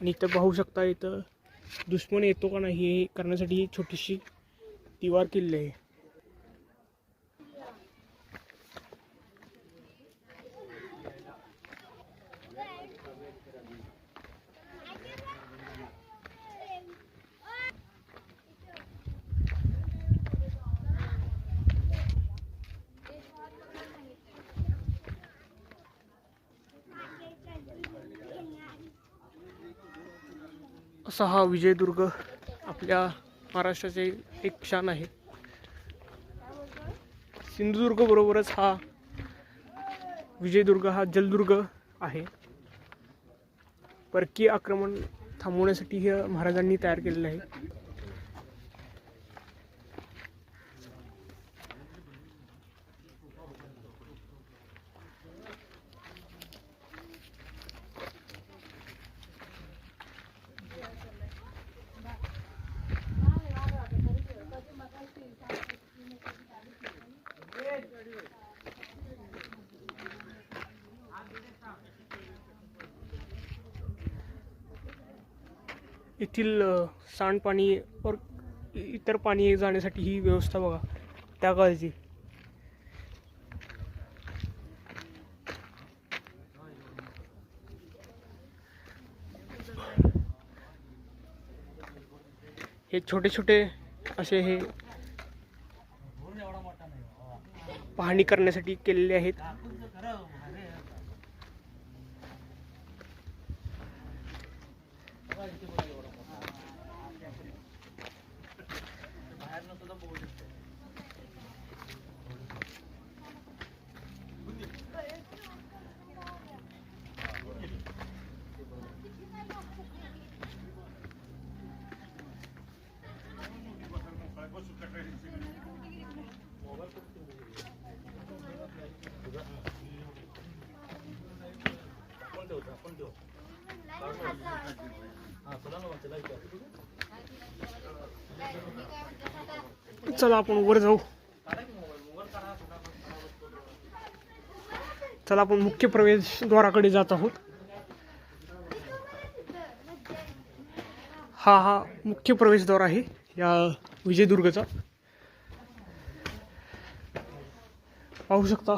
आणि इथं पाहू शकता इथं दुश्मन येतो का नाही हे करण्यासाठी ही छोटीशी दिवार किल्ली आहे. असा हा विजयदुर्ग आपल्या महाराष्ट्राचे एक शान आहे. सिंधुदुर्ग बरोबरच हा विजयदुर्ग हा जलदुर्ग आहे. परकीय आक्रमण थांबवण्यासाठी हे महाराजांनी तयार केलेलं आहे. येथील सांडपाणी और इतर पाणी जाण्यासाठी ही व्यवस्था बघा त्या काळची. हे छोटे छोटे असे हे पाहणी करण्यासाठी केलेले आहेत. चला आपण वर जाऊ. चला आपण मुख्य प्रवेशद्वाराकडे जात आहोत. हा हा मुख्य प्रवेशद्वार आहे या विजयदुर्गचा. पाहू शकता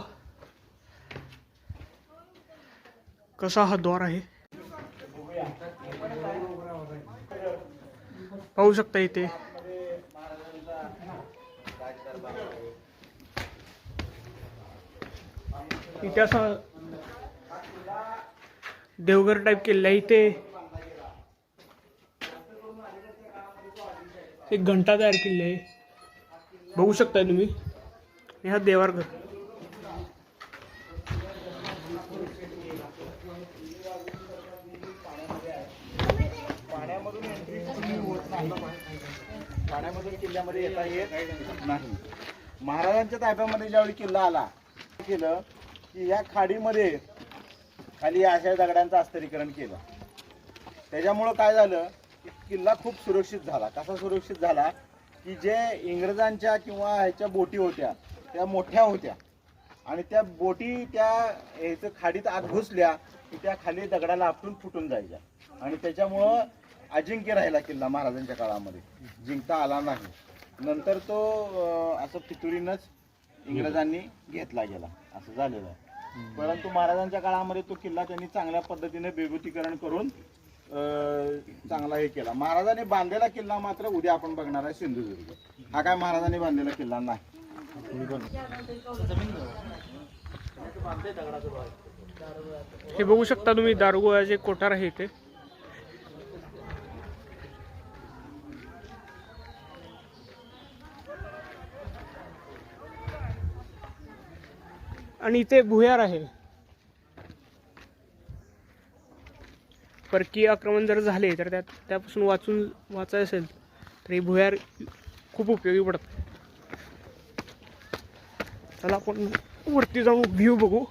कसा हा द्वार आहे. पाहू शकता इथे. इथे असं देवघर टाईप केलेला आहे इथे. एक घंटा तयार केलेली आहे. बघू शकताय तुम्ही. ह्या हा देवार घर. पाण्यामधून एंट्री पाण्यामधून किल्ल्यामध्ये येता येत नाही. महाराजांच्या ताब्यामध्ये ज्यावेळी किल्ला आला केलं की ह्या खाडीमध्ये खाली अशा दगडांचं अस्तरीकरण केलं. त्याच्यामुळं काय झालं की किल्ला खूप सुरक्षित झाला. कसा सुरक्षित झाला की जे इंग्रजांच्या किंवा ह्याच्या बोटी होत्या त्या मोठ्या होत्या. आणि त्या बोटी त्या ह्याचं खाडीत आत घुसल्या की त्या खाली दगडाला आपटून फुटून जायच्या. आणि त्याच्यामुळं अजिंक्य राहिला किल्ला महाराजांच्या काळामध्ये. जिंकता आला नाही. नंतर तो अं, असं फितुरीनच इंग्रजांनी घेतला गेला. असं झालेलं आहे. परंतु महाराजांच्या काळामध्ये तो किल्ला त्यांनी चांगल्या पद्धतीने विभूतीकरण करून अं, चांगला हे केला. महाराजांनी बांधलेला किल्ला मात्र उद्या आपण बघणार आहे सिंधुदुर्ग. हा काय महाराजांनी बांधलेला किल्ला नाही. हे बघू शकता तुम्ही दारुगोळ्याचे कोठार आहे इथे. आणि इथे भुयार आहे. परकीय आक्रमण जर झाले तर त्यात त्यापासून वाचून वाचायचं असेल तर हे भुयार खूप उपयोगी पडतं. चला आपण वरती जाऊन व्ह्यू बघू.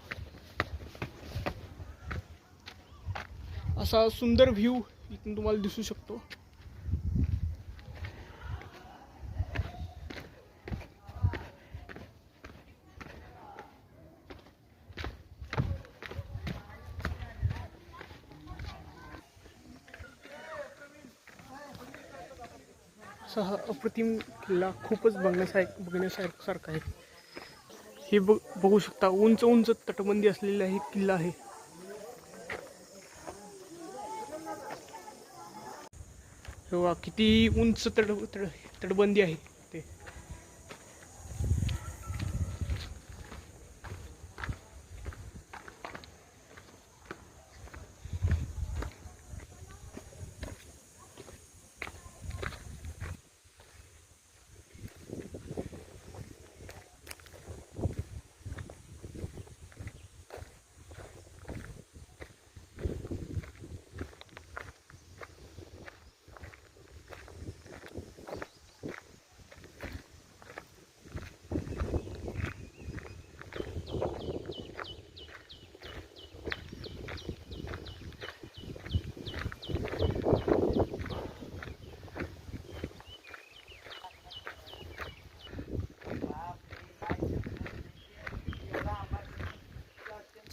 असा सुंदर व्ह्यू इथून तुम्हाला दिसू शकतो. असा हा अप्रतिम किल्ला खूपच बघण्यासारख बघण्यासारखा आहे. हे बघ बघू शकता उंच उंच तटबंदी असलेला हे किल्ला आहे. किती उंच तड तट तटबंदी आहे ते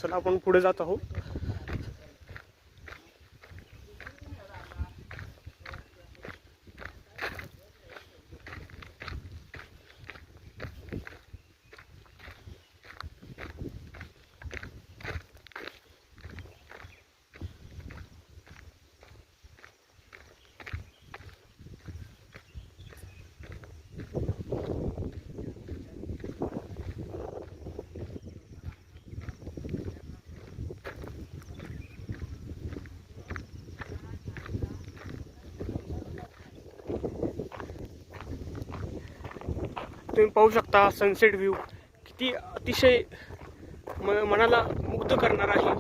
चला आपण पुढे जात आहोत. तुम्ही पाहू शकता सनसेट व्ह्यू किती अतिशय म मनाला मुग्ध करणार आहे.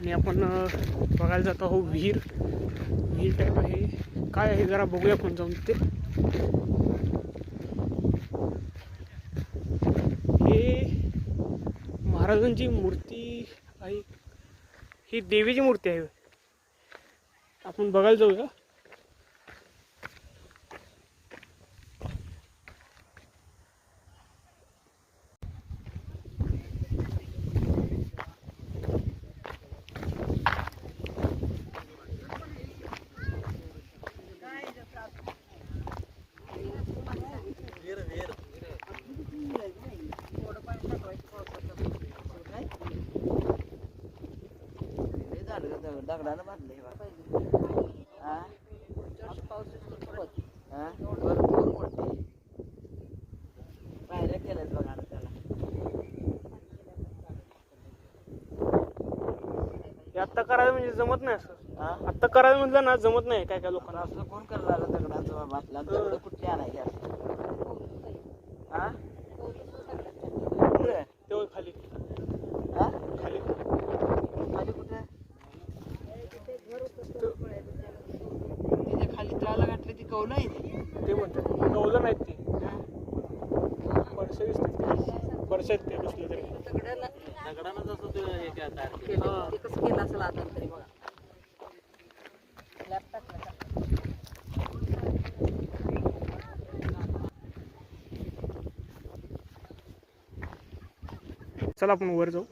आणि आपण बघायला जात आहोत विहीर. विहीर टाईप आहे. काय आहे जरा बघूया आपण जाऊन ते हे महाराजांची मूर्ती ही देवीची मूर्ती आहे. आपण बघायला जाऊया. दगडानं बांधलंय बघा. हा? भरपूर मोठी. पायऱ्या केल्यात बघा आता त्याला. आत्ता करायला म्हणजे जमत नाही असं? आत्ता करायला म्हटलं ना जमत नाही काय काय लोकांना असं कोण करणार दगडाचं बाबा आपला दगड कुठले आणायचे असं हा? कुठे? तेव्हा खाली हा? खाली खाली कुठे तिथे खाली तळाला घातली ती कौल आहे ती ते म्हणतात कवलं नाहीत ते परसे दिसतात परसे आहेत ते कसले तरी दगडानं जसं ते हे काय तयार केलं. ते कसं केलं असेल आता तरी बघा चला आपण वर जाऊ